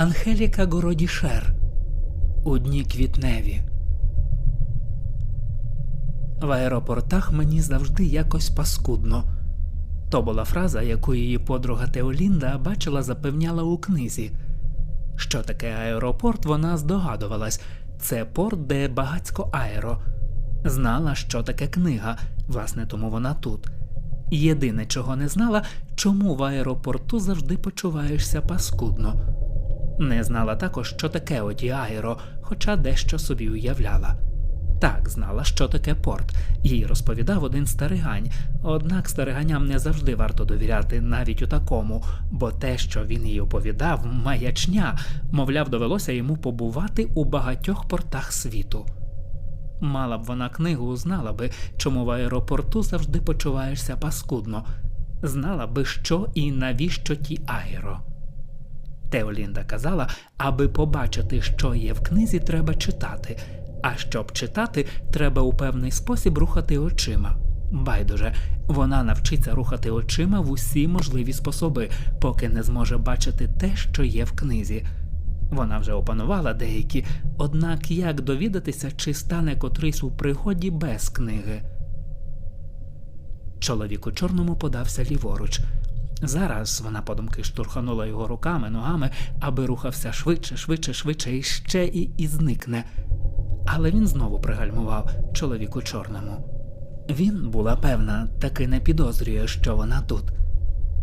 Анхеліка Городішер у дні квітневі. В аеропортах мені завжди якось паскудно. То була фраза, яку її подруга Теолінда бачила, запевняла у книзі. Що таке аеропорт, вона здогадувалась це порт, де багацько аеро. Знала, що таке книга, власне, тому вона тут. Єдине, чого не знала, чому в аеропорту завжди почуваєшся паскудно. Не знала також, що таке оті аеро, хоча дещо собі уявляла. Так, знала, що таке порт, їй розповідав один старигань, однак стариганям не завжди варто довіряти навіть у такому, бо те, що він їй оповідав, маячня, мовляв, довелося йому побувати у багатьох портах світу. Мала б вона книгу, знала би, чому в аеропорту завжди почуваєшся паскудно, знала би, що і навіщо ті аеро. Теолінда казала, аби побачити, що є в книзі, треба читати, а щоб читати, треба у певний спосіб рухати очима. Байдуже, вона навчиться рухати очима в усі можливі способи, поки не зможе бачити те, що є в книзі. Вона вже опанувала деякі, однак як довідатися, чи стане котрийсь у пригоді без книги. Чоловік у чорному подався ліворуч. Зараз вона подумки штурханула його руками, ногами, аби рухався швидше, швидше, швидше і ще і, і зникне. Але він знову пригальмував чоловік у чорному. Він, була певна, таки не підозрює, що вона тут.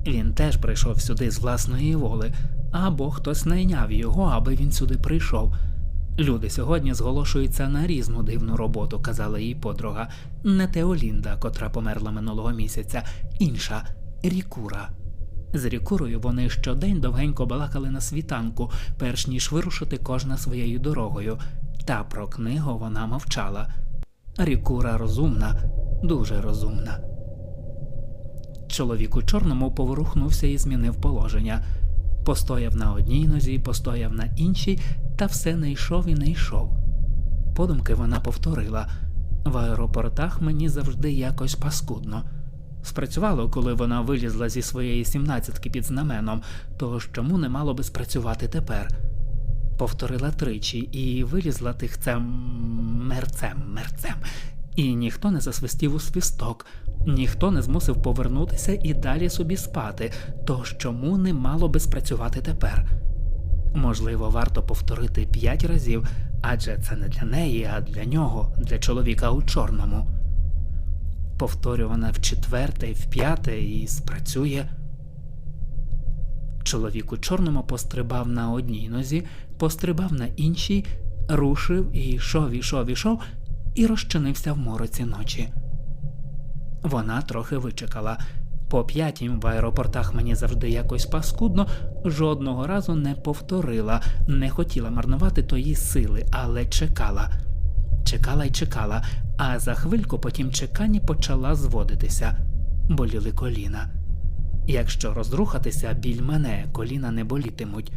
Він теж прийшов сюди з власної воли, або хтось найняв його, аби він сюди прийшов. Люди сьогодні зголошуються на різну дивну роботу, казала їй подруга, не Теолінда, котра померла минулого місяця, інша Рікура. З Рікурою вони щодень довгенько балакали на світанку, перш ніж вирушити кожна своєю дорогою, та про книгу вона мовчала. Рікура розумна, дуже розумна. Чоловік у чорному поворухнувся і змінив положення. Постояв на одній нозі, постояв на іншій, та все не йшов і не йшов. Подумки вона повторила в аеропортах мені завжди якось паскудно. Спрацювало, коли вона вилізла зі своєї сімнадцятки під знаменом, тож чому не мало би спрацювати тепер? Повторила тричі і вилізла тихцем мерцем, мерцем, і ніхто не засвистів у свісток, ніхто не змусив повернутися і далі собі спати, тож чому не мало би спрацювати тепер? Можливо, варто повторити п'ять разів, адже це не для неї, а для нього, для чоловіка у чорному. Повторювана в четверте, в п'яте і спрацює. Чоловік у чорному пострибав на одній нозі, пострибав на іншій, рушив і йшов, ішов, ішов, і розчинився в мороці ночі. Вона трохи вичекала. По п'ятім в аеропортах мені завжди якось паскудно, жодного разу не повторила, не хотіла марнувати тої сили, але чекала. Чекала й чекала, а за хвильку по тім чеканні почала зводитися, боліли коліна. Якщо розрухатися, біль мене, коліна не болітимуть.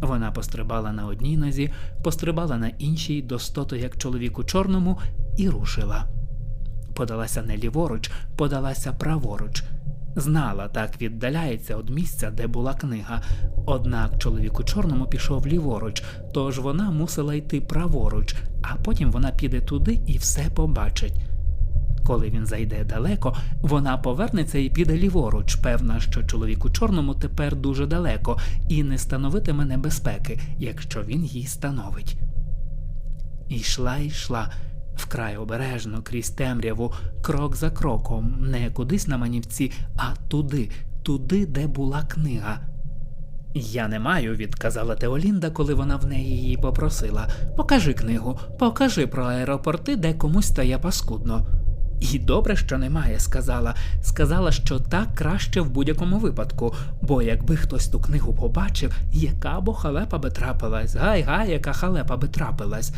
Вона пострибала на одній нозі, пострибала на іншій, достото, як чоловік у чорному, і рушила. Подалася не ліворуч, подалася праворуч. Знала, так віддаляється від місця, де була книга. Однак чоловік у чорному пішов ліворуч, тож вона мусила йти праворуч, а потім вона піде туди і все побачить. Коли він зайде далеко, вона повернеться і піде ліворуч, певна, що чоловік у чорному тепер дуже далеко і не становитиме небезпеки, якщо він їй становить. І йшла, йшла вкрай обережно крізь темряву, крок за кроком, не кудись на манівці, а туди, туди, де була книга. Я не маю, відказала Теолінда, коли вона в неї її попросила. Покажи книгу, покажи про аеропорти, де комусь стає паскудно. І добре, що немає, сказала. Сказала, що так краще в будь-якому випадку, бо якби хтось ту книгу побачив, яка бо халепа би трапилась, гай гай, яка халепа би трапилась.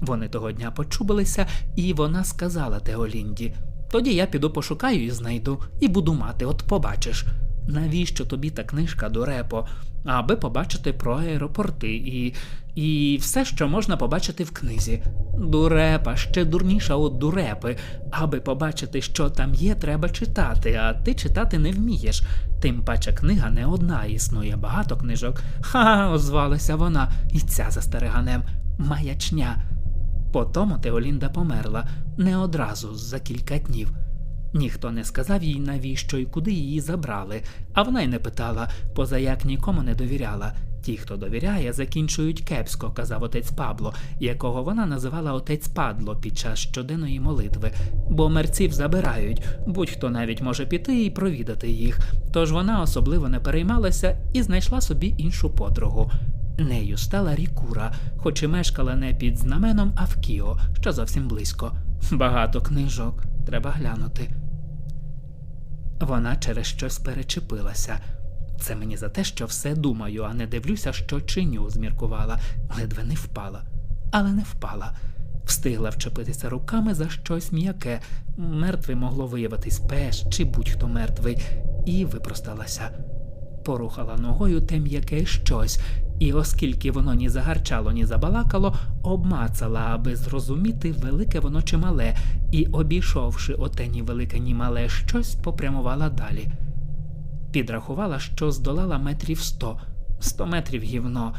Вони того дня почубилися, і вона сказала Теолінді: Тоді я піду пошукаю і знайду, і буду мати, от побачиш. Навіщо тобі та книжка дурепо? Аби побачити про аеропорти і. і все, що можна побачити в книзі. Дурепа, ще дурніша от дурепи. Аби побачити, що там є, треба читати, а ти читати не вмієш. Тим паче книга не одна, існує багато книжок. Ха, озвалася вона, і ця за стереганем. Маячня. Потому Теолінда померла не одразу, за кілька днів. Ніхто не сказав їй, навіщо і куди її забрали, а вона й не питала, поза як нікому не довіряла. Ті, хто довіряє, закінчують кепсько, казав отець Пабло, якого вона називала отець Падло під час щоденної молитви, бо мерців забирають, будь-хто навіть може піти і провідати їх. Тож вона особливо не переймалася і знайшла собі іншу подругу. Нею стала Рікура, хоч і мешкала не під знаменом, а в Кіо, що зовсім близько. Багато книжок, треба глянути. Вона через щось перечепилася. Це мені за те, що все думаю, а не дивлюся, що чиню, зміркувала, ледве не впала. Але не впала. Встигла вчепитися руками за щось м'яке. Мертвий могло виявитись пеш чи будь-хто мертвий, і випросталася. Порухала ногою те м'яке щось, і оскільки воно ні загарчало, ні забалакало, обмацала, аби зрозуміти, велике воно чи мале, і, обійшовши оте ні велике, ні мале щось, попрямувала далі. Підрахувала, що здолала метрів сто. Сто метрів гівно.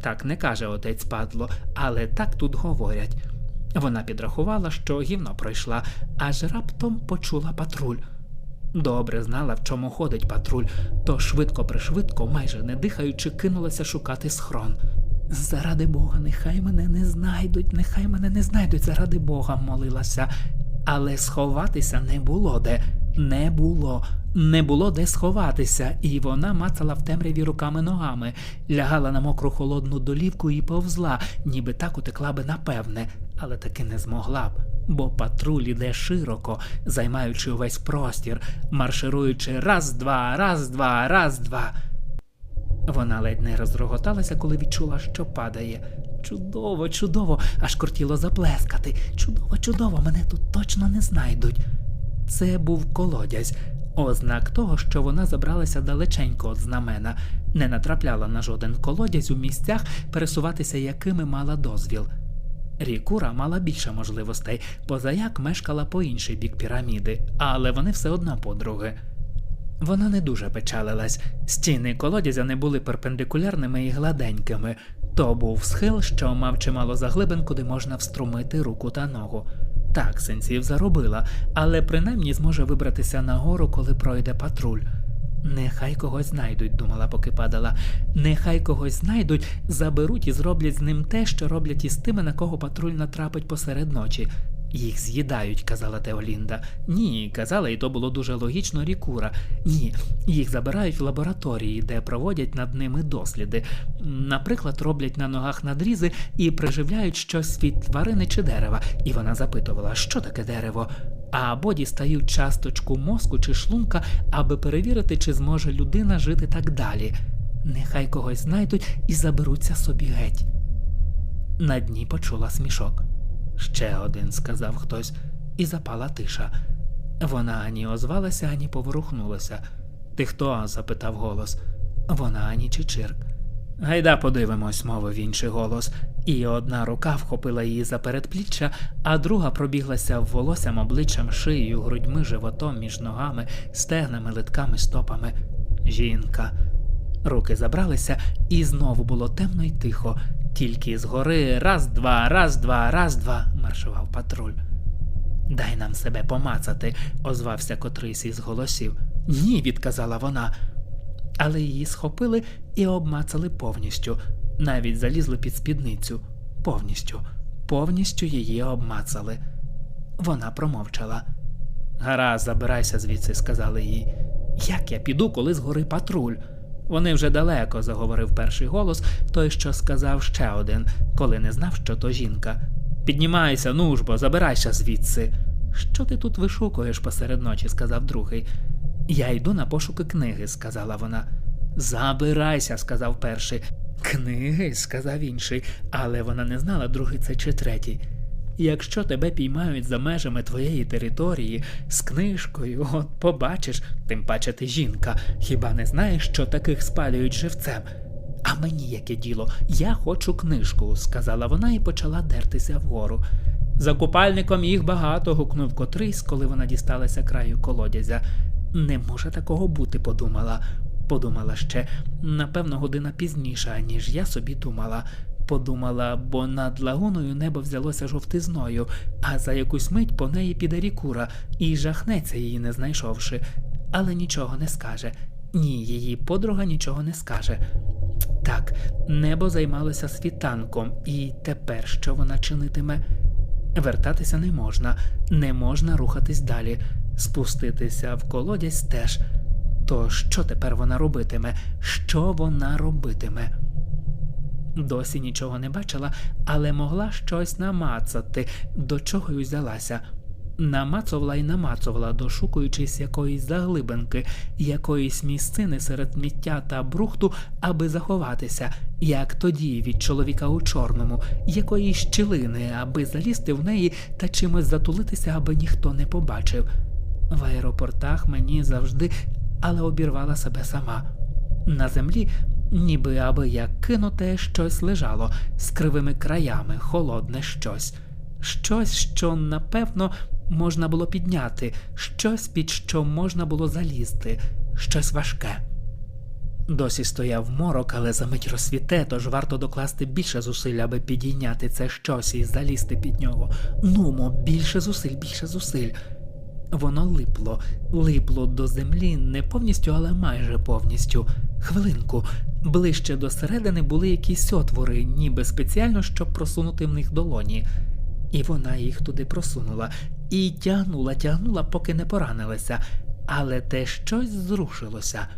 Так не каже отець падло, але так тут говорять. Вона підрахувала, що гівно пройшла, аж раптом почула патруль. Добре знала, в чому ходить патруль, то швидко пришвидко, майже не дихаючи, кинулася шукати схрон. Заради Бога, нехай мене не знайдуть, нехай мене не знайдуть, заради Бога, молилася. Але сховатися не було де, не було, не було де сховатися, і вона мацала в темряві руками ногами, лягала на мокру холодну долівку і повзла, ніби так утекла би напевне, але таки не змогла б. Бо патруль іде широко, займаючи увесь простір, маршируючи раз, два, раз, два, раз, два. Вона ледь не розроготалася, коли відчула, що падає. Чудово, чудово, аж кортіло заплескати. Чудово, чудово, мене тут точно не знайдуть. Це був колодязь, ознак того, що вона забралася далеченько від знамена, не натрапляла на жоден колодязь у місцях, пересуватися якими мала дозвіл. Рікура мала більше можливостей, позаяк мешкала по інший бік піраміди, але вони все одно подруги. Вона не дуже печалилась, стіни колодязя не були перпендикулярними і гладенькими, то був схил, що мав чимало заглибин, куди можна вструмити руку та ногу. Так, сенсів заробила, але принаймні зможе вибратися нагору, коли пройде патруль. Нехай когось знайдуть, думала, поки падала. Нехай когось знайдуть, заберуть і зроблять з ним те, що роблять із тими, на кого патруль натрапить посеред ночі. Їх з'їдають, казала Теолінда. Ні, казала, і то було дуже логічно Рікура. Ні, їх забирають в лабораторії, де проводять над ними досліди. Наприклад, роблять на ногах надрізи і приживляють щось від тварини чи дерева. І вона запитувала, що таке дерево. Або дістають часточку мозку чи шлунка, аби перевірити, чи зможе людина жити так далі. Нехай когось знайдуть і заберуться собі геть. На дні почула смішок. Ще один, сказав хтось, і запала тиша. Вона ані озвалася, ані поворухнулася. Ти хто? запитав голос. Вона ані чичирк. Гайда подивимось, мовив інший голос, і одна рука вхопила її за передпліччя, а друга пробіглася волоссям, обличчям, шиєю, грудьми, животом, між ногами, стегнами, литками, стопами. Жінка. Руки забралися, і знову було темно й тихо. Тільки згори раз, два, раз, два, раз, два, маршував патруль. Дай нам себе помацати, озвався котрийсь із голосів. Ні, відказала вона. Але її схопили і обмацали повністю, навіть залізли під спідницю. Повністю, повністю її обмацали. Вона промовчала. Гаразд, забирайся звідси, сказали їй. Як я піду, коли згори патруль? Вони вже далеко, заговорив перший голос, той, що сказав ще один, коли не знав, що то жінка. Піднімайся, ну ж забирайся звідси. Що ти тут вишукуєш посеред ночі? сказав другий. Я йду на пошуки книги, сказала вона. Забирайся, сказав перший. Книги, сказав інший, але вона не знала, другий це чи третій. Якщо тебе піймають за межами твоєї території з книжкою, от побачиш, тим паче ти жінка, хіба не знаєш, що таких спалюють живцем? А мені яке діло, я хочу книжку, сказала вона і почала дертися вгору. За купальником їх багато, гукнув котрийсь, коли вона дісталася краю колодязя. Не може такого бути, подумала. Подумала ще, напевно, година пізніша, ніж я собі думала. Подумала, бо над лагуною небо взялося жовтизною, а за якусь мить по неї піде рікура і жахнеться її, не знайшовши, але нічого не скаже. Ні, її подруга нічого не скаже. Так, небо займалося світанком, і тепер що вона чинитиме? Вертатися не можна, не можна рухатись далі, спуститися в колодязь теж. То що тепер вона робитиме? Що вона робитиме? Досі нічого не бачила, але могла щось намацати, до чого й взялася. Намацувала й намацувала, дошукуючись якоїсь заглибинки, якоїсь місцини серед міття та брухту, аби заховатися, як тоді від чоловіка у чорному, якоїсь щілини, аби залізти в неї та чимось затулитися, аби ніхто не побачив. В аеропортах мені завжди, але обірвала себе сама. На землі, ніби аби як кинуте, щось лежало з кривими краями, холодне щось. Щось, що напевно можна було підняти, щось, під що можна було залізти, щось важке. Досі стояв морок, але за мить розсвіте, тож варто докласти більше зусиль, аби підійняти це щось і залізти під нього. Нумо, більше зусиль, більше зусиль. Воно липло, липло до землі не повністю, але майже повністю. Хвилинку. Ближче до середини були якісь отвори, ніби спеціально, щоб просунути в них долоні. І вона їх туди просунула, і тягнула, тягнула, поки не поранилася, але те щось зрушилося.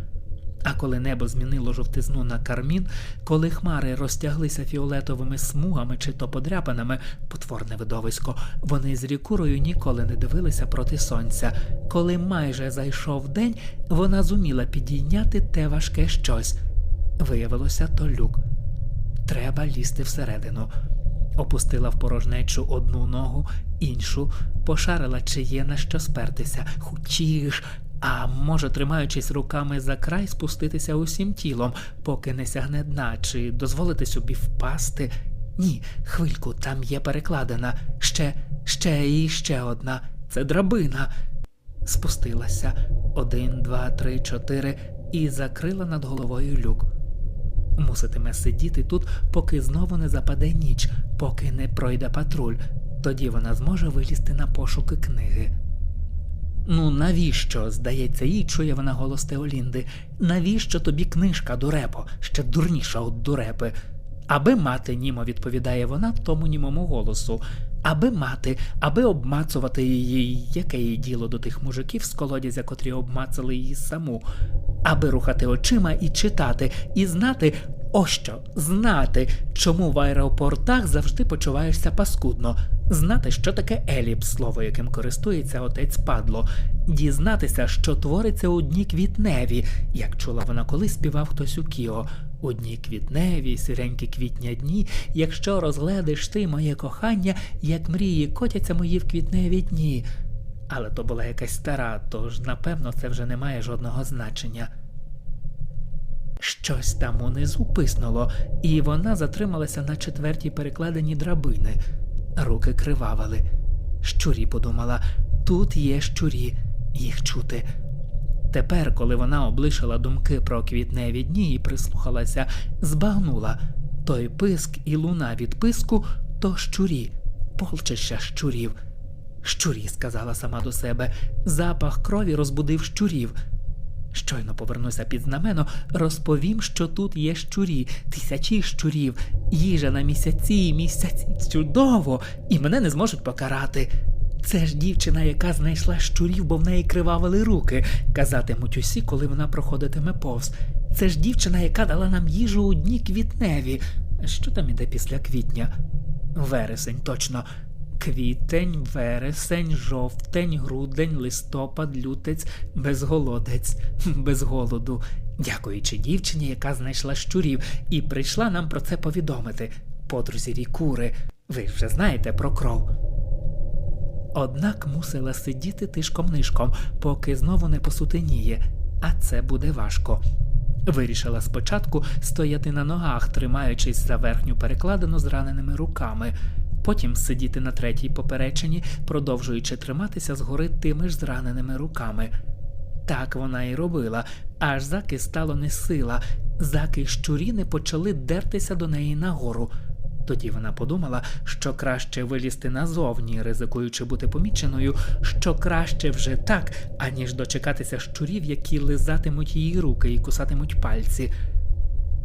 А коли небо змінило жовтизну на кармін, коли хмари розтяглися фіолетовими смугами чи то подряпинами, потворне видовисько, вони з рікурою ніколи не дивилися проти сонця. Коли майже зайшов день, вона зуміла підійняти те важке щось. Виявилося то люк. Треба лізти всередину. Опустила в порожнечу одну ногу, іншу, пошарила, чи є на що спертися. Хутіш, а може, тримаючись руками за край, спуститися усім тілом, поки не сягне дна, чи дозволити собі впасти. Ні, хвильку, там є перекладина. Ще, ще і ще одна. Це драбина. Спустилася один, два, три, чотири і закрила над головою люк. Муситиме сидіти тут, поки знову не западе ніч, поки не пройде патруль. Тоді вона зможе вилізти на пошуки книги. Ну, навіщо, здається, їй чує вона голос Теолінди. Навіщо тобі книжка, дурепо, ще дурніша от дурепи? Аби мати, німо відповідає вона тому німому голосу. Аби мати, аби обмацувати її, яке їй діло до тих мужиків з колодязя, котрі обмацали її саму, аби рухати очима і читати, і знати, ось що, знати, чому в аеропортах завжди почуваєшся паскудно, знати, що таке еліпс, слово, яким користується отець падло, дізнатися, що твориться у дні квітневі, як чула вона колись співав хтось у Кіо. У дні квітневі, сиренькі квітня дні, якщо розгледиш ти моє кохання, як мрії котяться мої в квітневі дні. Але то була якась стара, тож напевно це вже не має жодного значення. Щось там унизу писнуло, і вона затрималася на четвертій перекладенні драбини. Руки кривавили. Щурі подумала, тут є щурі, їх чути. Тепер, коли вона облишила думки про квітневі дні і прислухалася, збагнула той писк і луна від писку то щурі, полчища щурів. Щурі, сказала сама до себе, запах крові розбудив щурів. Щойно повернуся під знамено, розповім, що тут є щурі, тисячі щурів, їжа на місяці, місяці чудово, і мене не зможуть покарати. Це ж дівчина, яка знайшла щурів, бо в неї кривавили руки, казатимуть усі, коли вона проходитиме повз. Це ж дівчина, яка дала нам їжу у дні квітневі. Що там іде після квітня? Вересень, точно. Квітень, вересень, жовтень, грудень, листопад, лютець, безголодець, без голоду. Дякуючи дівчині, яка знайшла щурів, і прийшла нам про це повідомити. Подрузі рікури, ви вже знаєте про кров. Однак мусила сидіти тишком-нишком, поки знову не посутеніє, а це буде важко. Вирішила спочатку стояти на ногах, тримаючись за верхню перекладину зраненими руками, потім сидіти на третій поперечині, продовжуючи триматися згори тими ж зраненими руками. Так вона і робила, аж заки стало не сила, заки щурі не почали дертися до неї нагору. Тоді вона подумала, що краще вилізти назовні, ризикуючи бути поміченою, що краще вже так, аніж дочекатися щурів, які лизатимуть її руки і кусатимуть пальці.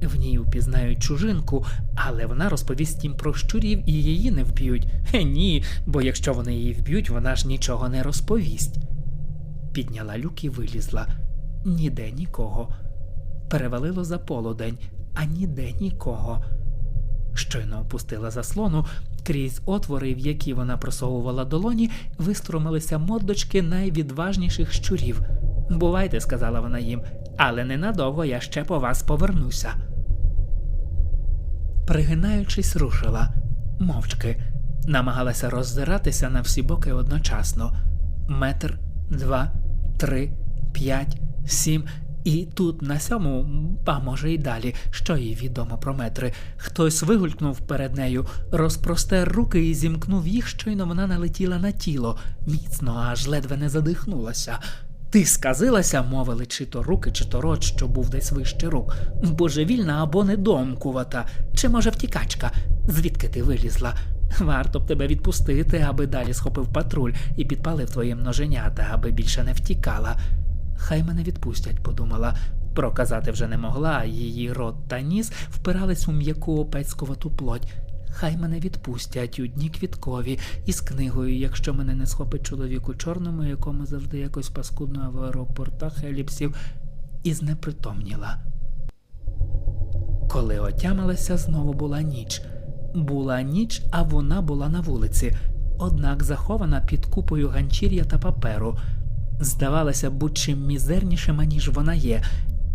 В ній упізнають чужинку, але вона розповість їм про щурів і її не вб'ють. Е, ні, бо якщо вони її вб'ють, вона ж нічого не розповість. Підняла люк і вилізла. Ніде нікого. Перевалило за полудень, а ніде нікого. Щойно опустила заслону, крізь отвори, в які вона просовувала долоні, виструмилися мордочки найвідважніших щурів. Бувайте, сказала вона їм, але ненадовго я ще по вас повернуся. Пригинаючись, рушила мовчки, намагалася роззиратися на всі боки одночасно. Метр, два, три, п'ять, сім. І тут на сьому, а може й далі, що їй відомо про метри. Хтось вигулькнув перед нею, розпростер руки і зімкнув їх, щойно вона налетіла на тіло, міцно, аж ледве не задихнулася. Ти сказилася, мовили чи то руки, чи то рот, що був десь вище рук. Божевільна або недомкувата, чи може втікачка? Звідки ти вилізла? Варто б тебе відпустити, аби далі схопив патруль і підпалив твоє множенята, аби більше не втікала. Хай мене відпустять, подумала. Проказати вже не могла, її рот та ніс впирались у м'яку опецькувату плоть. Хай мене відпустять у дні квіткові із книгою, якщо мене не схопить чоловік у чорному, якому завжди якось паскудно в аеропортах еліпсів, і знепритомніла. Коли отямилася, знову була ніч. Була ніч, а вона була на вулиці, однак захована під купою ганчір'я та паперу. Здавалася будь-чим мізернішим, аніж вона є,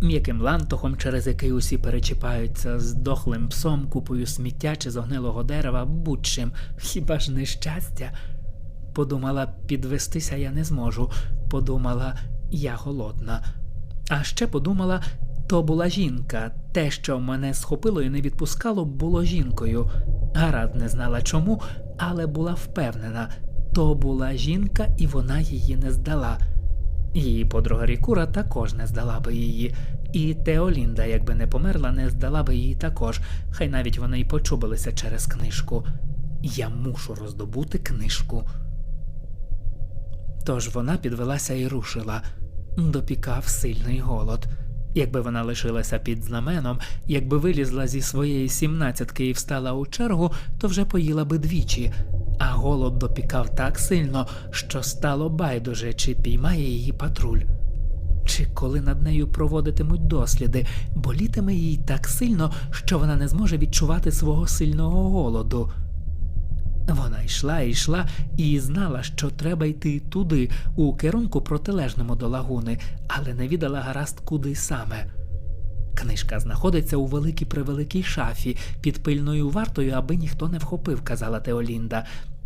м'яким лантухом, через який усі перечіпаються, здохлим псом, купою сміття чи зогнилого дерева, будь-чим, хіба ж нещастя? Подумала, підвестися я не зможу. Подумала, я голодна. А ще подумала, то була жінка. Те, що мене схопило і не відпускало, було жінкою. Гаразд не знала чому, але була впевнена. То була жінка, і вона її не здала. Її подруга Рікура також не здала би її, і Теолінда, якби не померла, не здала би її також, хай навіть вони й почубилися через книжку. Я мушу роздобути книжку. Тож вона підвелася і рушила. Допікав сильний голод. Якби вона лишилася під знаменом, якби вилізла зі своєї сімнадцятки і встала у чергу, то вже поїла би двічі, а голод допікав так сильно, що стало байдуже, чи піймає її патруль. Чи коли над нею проводитимуть досліди, болітиме їй так сильно, що вона не зможе відчувати свого сильного голоду. Вона йшла і йшла і знала, що треба йти туди, у керунку протилежному до лагуни, але не відала гаразд куди саме. Книжка знаходиться у великій превеликій шафі під пильною вартою, аби ніхто не вхопив, казала Теолінда.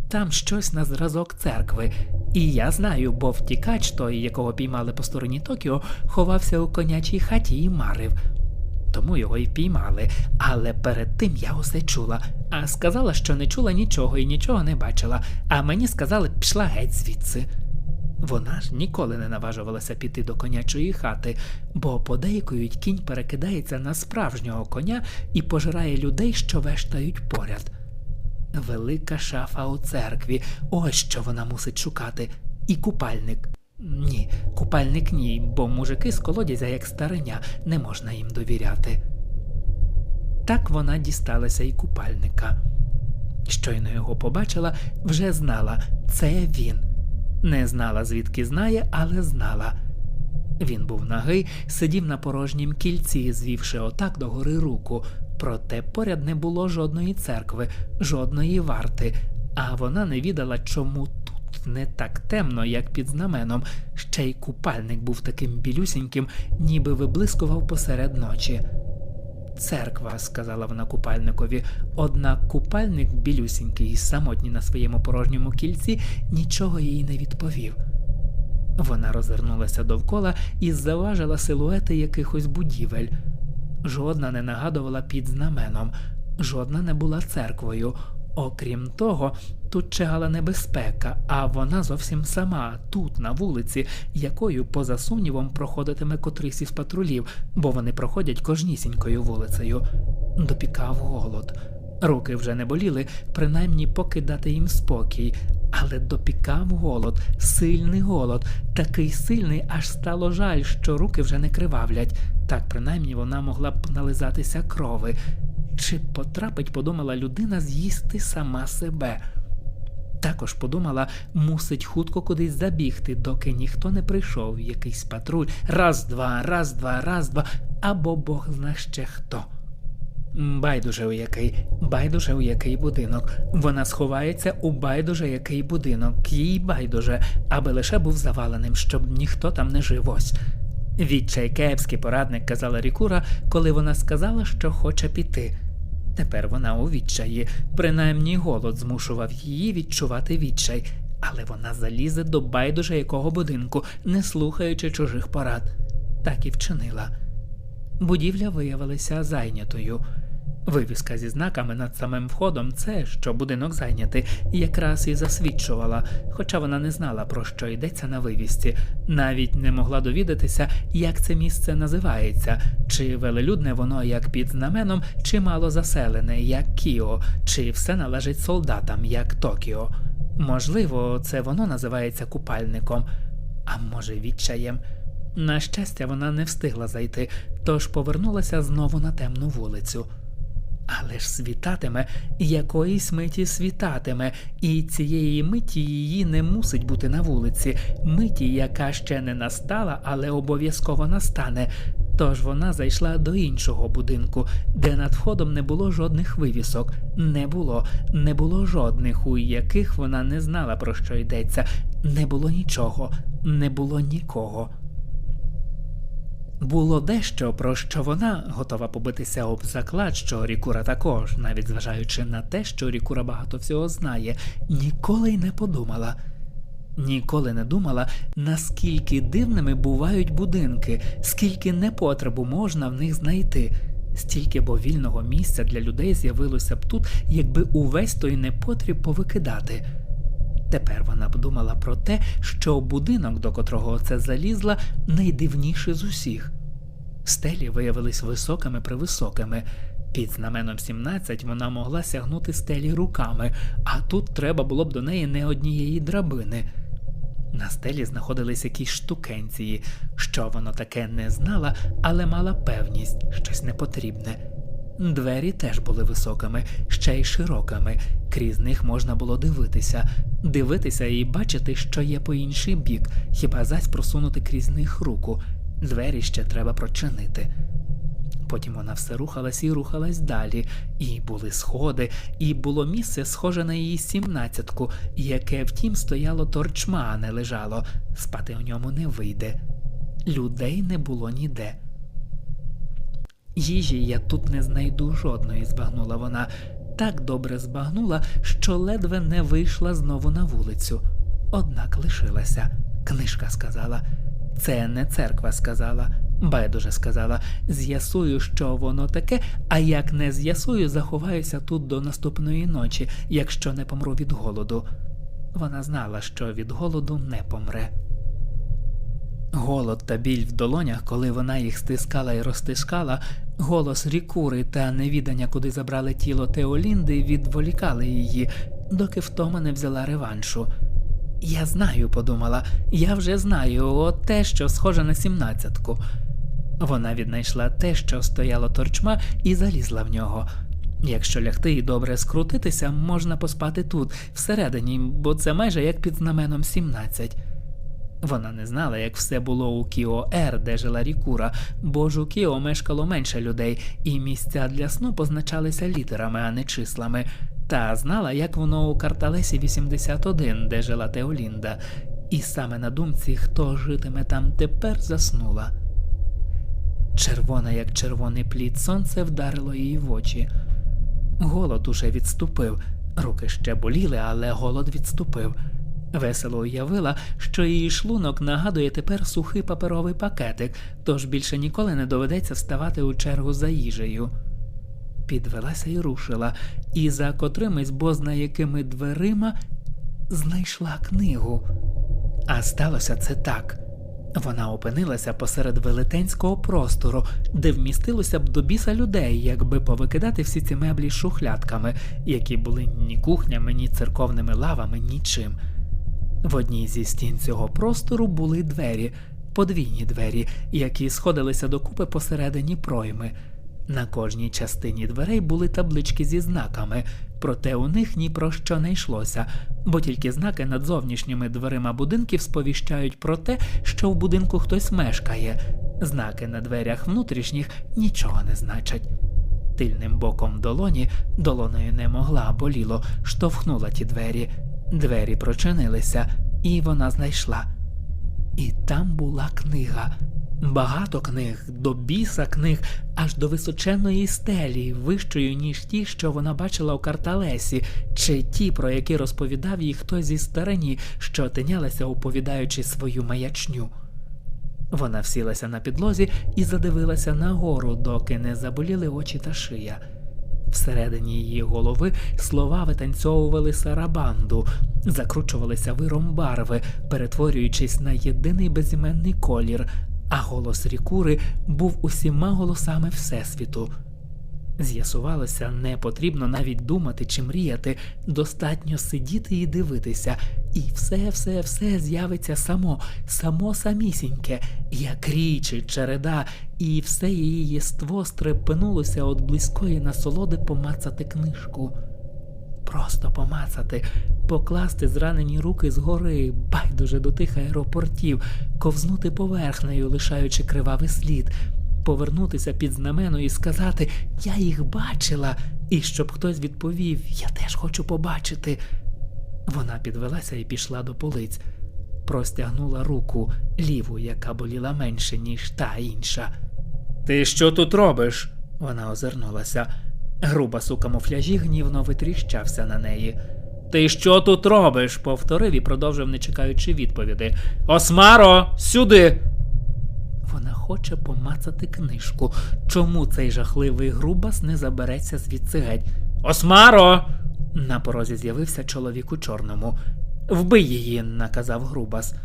Там щось на зразок церкви, і я знаю, бо втікач той, якого піймали по стороні Токіо, ховався у конячій хаті і марив. Тому його й впіймали, але перед тим я усе чула, а сказала, що не чула нічого і нічого не бачила, а мені сказали, пішла геть звідси. Вона ж ніколи не наважувалася піти до конячої хати, бо подейкують кінь перекидається на справжнього коня і пожирає людей, що вештають поряд. Велика шафа у церкві, ось що вона мусить шукати, і купальник. Ні, купальник ні, бо мужики з колодязя, як стариня, не можна їм довіряти. Так вона дісталася і купальника. Щойно його побачила, вже знала це він. Не знала, звідки знає, але знала. Він був нагий, сидів на порожнім кільці, звівши отак догори руку, проте поряд не було жодної церкви, жодної варти, а вона не відала, чому тут не так темно, як під знаменом, ще й купальник був таким білюсіньким, ніби виблискував посеред ночі. Церква, сказала вона купальникові, однак купальник білюсінький і самотній на своєму порожньому кільці нічого їй не відповів. Вона розвернулася довкола і заважила силуети якихось будівель. Жодна не нагадувала під знаменом, жодна не була церквою. Окрім того, тут чигала небезпека, а вона зовсім сама, тут, на вулиці, якою, поза сумнівом, проходитиме котрийсь із патрулів, бо вони проходять кожнісінькою вулицею. Допікав голод. Руки вже не боліли, принаймні поки дати їм спокій, але допікав голод, сильний голод, такий сильний, аж стало жаль, що руки вже не кривавлять. Так принаймні вона могла б нализатися крови. Чи потрапить, подумала людина, з'їсти сама себе? Також подумала, мусить хутко кудись забігти, доки ніхто не прийшов, якийсь патруль, раз, два, раз, два, раз, два, або Бог зна ще хто. Байдуже у який, байдуже у який будинок. Вона сховається у байдуже який будинок, їй байдуже, аби лише був заваленим, щоб ніхто там не жив ось. Відчай порадник казала Рікура, коли вона сказала, що хоче піти. Тепер вона у відчаї, принаймні голод змушував її відчувати відчай, але вона залізе до байдуже якого будинку, не слухаючи чужих порад. Так і вчинила. Будівля виявилася зайнятою. Вивіска зі знаками над самим входом це, що будинок зайнятий, якраз і засвідчувала, хоча вона не знала, про що йдеться на вивісці, навіть не могла довідатися, як це місце називається, чи велелюдне воно як під знаменом, чи мало заселене, як Кіо, чи все належить солдатам, як Токіо. Можливо, це воно називається купальником, а може відчаєм. На щастя, вона не встигла зайти, тож повернулася знову на темну вулицю. Але ж світатиме, якоїсь миті світатиме, і цієї миті її не мусить бути на вулиці, миті, яка ще не настала, але обов'язково настане. Тож вона зайшла до іншого будинку, де над входом не було жодних вивісок, не було, не було жодних, у яких вона не знала про що йдеться, не було нічого, не було нікого. Було дещо, про що вона готова побитися об заклад, що Рікура також, навіть зважаючи на те, що Рікура багато всього знає, ніколи й не подумала. Ніколи не думала, наскільки дивними бувають будинки, скільки непотребу можна в них знайти, стільки бо вільного місця для людей з'явилося б тут, якби увесь той непотріб повикидати. Тепер вона б думала про те, що будинок, до котрого це залізла, найдивніший з усіх. Стелі виявились високими превисокими. Під знаменом 17 вона могла сягнути стелі руками, а тут треба було б до неї не однієї драбини. На стелі знаходились якісь штукенції, що воно таке не знала, але мала певність, щось непотрібне. Двері теж були високими, ще й широкими, крізь них можна було дивитися, дивитися і бачити, що є по інший бік, хіба зась просунути крізь них руку. Двері ще треба прочинити. Потім вона все рухалась і рухалась далі, і були сходи, і було місце, схоже на її сімнадцятку, яке втім стояло торчма, а не лежало. Спати у ньому не вийде. Людей не було ніде. Їжі я тут не знайду жодної, збагнула вона. Так добре збагнула, що ледве не вийшла знову на вулицю. Однак лишилася. Книжка сказала. Це не церква сказала. Байдуже сказала. З'ясую, що воно таке, а як не з'ясую, заховаюся тут до наступної ночі, якщо не помру від голоду. Вона знала, що від голоду не помре. Голод та біль в долонях, коли вона їх стискала і розтискала, голос рікури та невідання, куди забрали тіло Теолінди, відволікали її, доки втома не взяла реваншу. Я знаю, подумала, я вже знаю, от те, що схоже на сімнадцятку. Вона віднайшла те, що стояло торчма, і залізла в нього. Якщо лягти і добре скрутитися, можна поспати тут, всередині, бо це майже як під знаменом 17. Вона не знала, як все було у Кіо Р, де жила Рікура, бо ж у Кіо мешкало менше людей, і місця для сну позначалися літерами, а не числами. Та знала, як воно у Карталесі 81, де жила Теолінда, і саме на думці, хто житиме там тепер, заснула. Червоне, як червоний плід, сонце вдарило її в очі. Голод уже відступив, руки ще боліли, але голод відступив. Весело уявила, що її шлунок нагадує тепер сухий паперовий пакетик, тож більше ніколи не доведеться ставати у чергу за їжею. Підвелася і рушила, і за котримись бозна якими дверима знайшла книгу. А сталося це так. Вона опинилася посеред велетенського простору, де вмістилося б до біса людей, якби повикидати всі ці меблі шухлядками, які були ні кухнями, ні церковними лавами, нічим. В одній зі стін цього простору були двері, подвійні двері, які сходилися докупи посередині пройми. На кожній частині дверей були таблички зі знаками, проте у них ні про що не йшлося, бо тільки знаки над зовнішніми дверима будинків сповіщають про те, що в будинку хтось мешкає. Знаки на дверях внутрішніх нічого не значать. Тильним боком долоні, долоною не могла, боліло, штовхнула ті двері. Двері прочинилися, і вона знайшла. І там була книга. Багато книг, до біса книг, аж до височенної стелі, вищою, ніж ті, що вона бачила у карталесі, чи ті, про які розповідав їй хтось зі старині, що тинялася, оповідаючи свою маячню. Вона всілася на підлозі і задивилася нагору, доки не заболіли очі та шия. Всередині її голови слова витанцьовували сарабанду, закручувалися виром барви, перетворюючись на єдиний безіменний колір, а голос рікури був усіма голосами Всесвіту. З'ясувалося, не потрібно навіть думати чи мріяти, достатньо сидіти і дивитися, і все, все, все з'явиться само, само самісіньке, як річ і череда, і все її єство стрепенулося від близької насолоди помацати книжку. Просто помацати, покласти зранені руки згори, байдуже до тих аеропортів, ковзнути поверхнею, лишаючи кривавий слід, повернутися під знамено і сказати Я їх бачила, і щоб хтось відповів Я теж хочу побачити. Вона підвелася і пішла до полиць, простягнула руку ліву, яка боліла менше, ніж та інша. Ти що тут робиш? Вона озирнулася. Грубас у камуфляжі гнівно витріщався на неї. Ти що тут робиш? повторив і продовжив, не чекаючи відповіді. Осмаро, сюди. Вона хоче помацати книжку. Чому цей жахливий грубас не забереться звідси геть? Осмаро. На порозі з'явився чоловік у чорному. Вбий її, наказав грубас.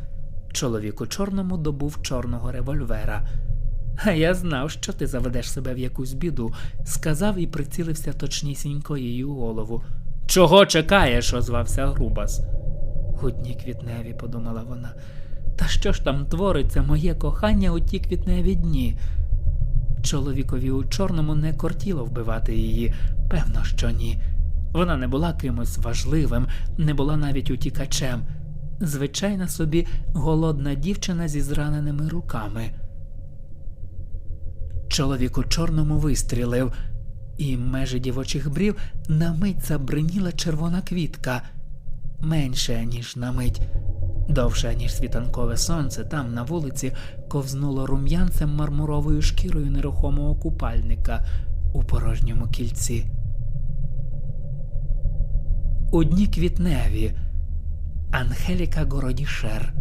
Чоловік у чорному добув чорного револьвера. А я знав, що ти заведеш себе в якусь біду, сказав і прицілився точнісінько її у голову. Чого чекаєш? озвався Грубас. Гудні квітневі, подумала вона. Та що ж там твориться моє кохання у ті квітневі дні? Чоловікові у чорному не кортіло вбивати її, певно, що ні. Вона не була кимось важливим, не була навіть утікачем. Звичайна собі голодна дівчина зі зраненими руками. Чоловік у чорному вистрілив, і межі дівочих брів на мить забриніла червона квітка, менше, ніж на мить, довше, ніж світанкове сонце, там на вулиці ковзнуло рум'янцем мармуровою шкірою нерухомого купальника у порожньому кільці. У дні квітневі Анхеліка Городішер